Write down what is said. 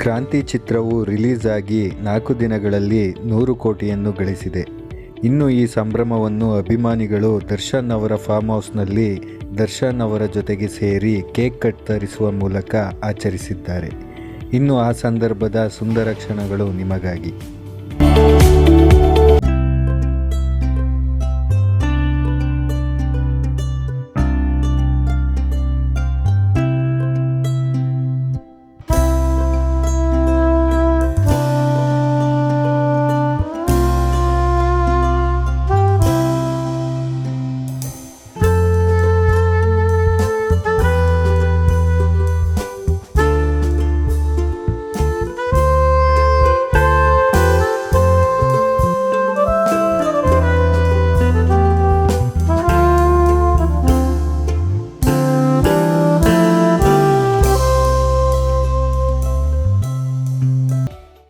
ಕ್ರಾಂತಿ ಚಿತ್ರವು ರಿಲೀಸ್ ಆಗಿ ನಾಲ್ಕು ದಿನಗಳಲ್ಲಿ ನೂರು ಕೋಟಿಯನ್ನು ಗಳಿಸಿದೆ. ಇನ್ನು ಈ ಸಂಭ್ರಮವನ್ನು ಅಭಿಮಾನಿಗಳು ದರ್ಶನ್ ಅವರ ಫಾರ್ಮ್ ಹೌಸ್ನಲ್ಲಿ ದರ್ಶನ್ ಅವರ ಜೊತೆಗೆ ಸೇರಿ ಕೇಕ್ ಕಟ್ ತರಿಸುವ ಮೂಲಕ ಆಚರಿಸಿದ್ದಾರೆ. ಇನ್ನು ಆ ಸಂದರ್ಭದ ಸುಂದರ ಕ್ಷಣಗಳು ನಿಮಗಾಗಿ.